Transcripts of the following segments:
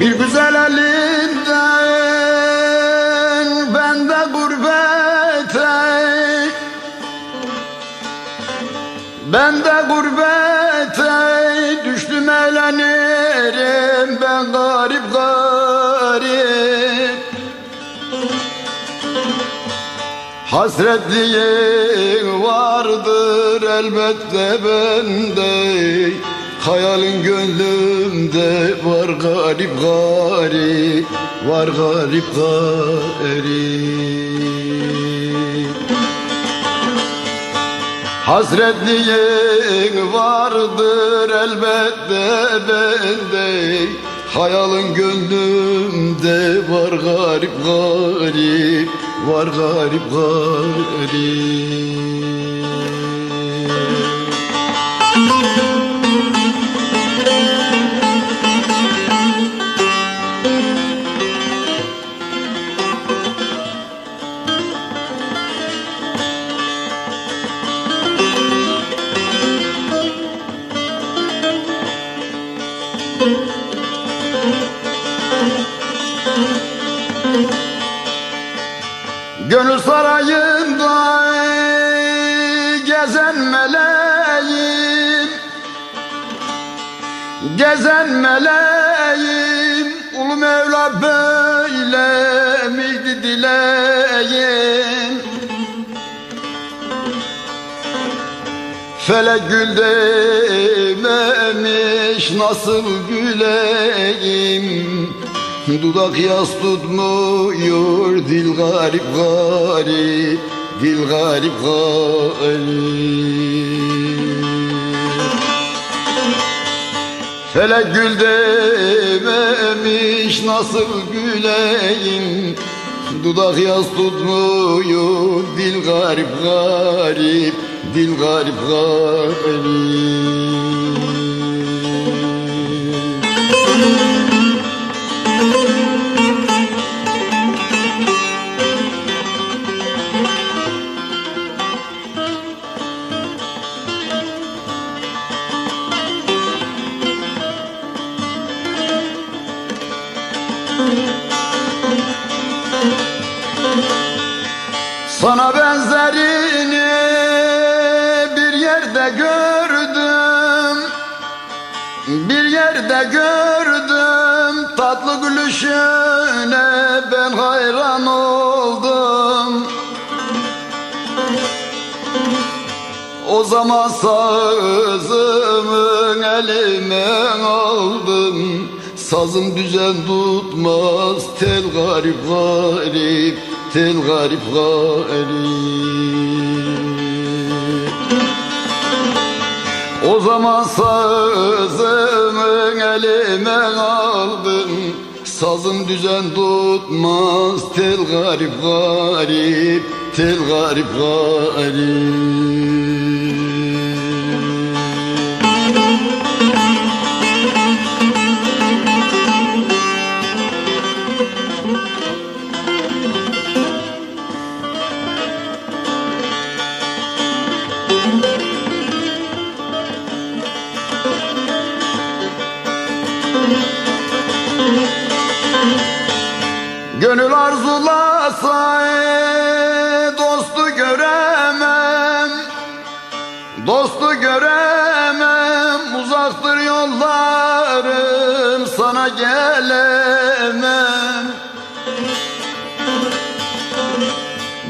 Bir güzel elinden ben de gurbete Ben de gurbete düştüm eğlenirim ben garip garip. Hasretliğin vardır elbette bende. Hayalin gönlümde var garip garip Var garip garip Hasretliğin vardır elbette bende. Hayalin gönlümde var garip garip Var garip garip Gönül sarayında gezen meleğim. Gezen meleğim Ulu Mevla böyle miydi dileğim. Felek gül dememiş nasıl güleyim Dudak yas tutmuyor dil garip garip Dil garip garip. Felek gül dememiş nasıl güleyim? Dudak yas tutmuyor dil garip garip Dil garip garip Sana benzerini bir yerde gördüm. Bir yerde gördüm tatlı gülüşüne ben hayran oldum. O zaman sazımın elime aldım. Sazım düzen tutmaz tel garip garip Tel garip garip O zaman sazımın elime aldım Sazım düzen tutmaz tel garip garip Tel garip garip Gönül arzulasa dostu göremem. Dostu göremem uzaktır yollarım sana gelemem.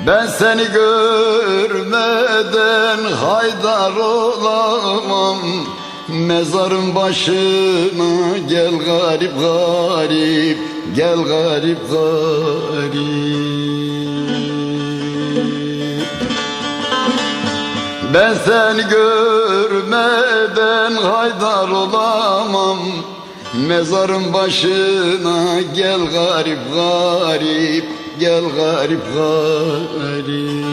Ben seni görmeden haydar olamam Mezarın başına gel garip garip Gel garip garip. Ben seni görmeden haydar olamam. Mezarın başına gel garip garip Gel garip garip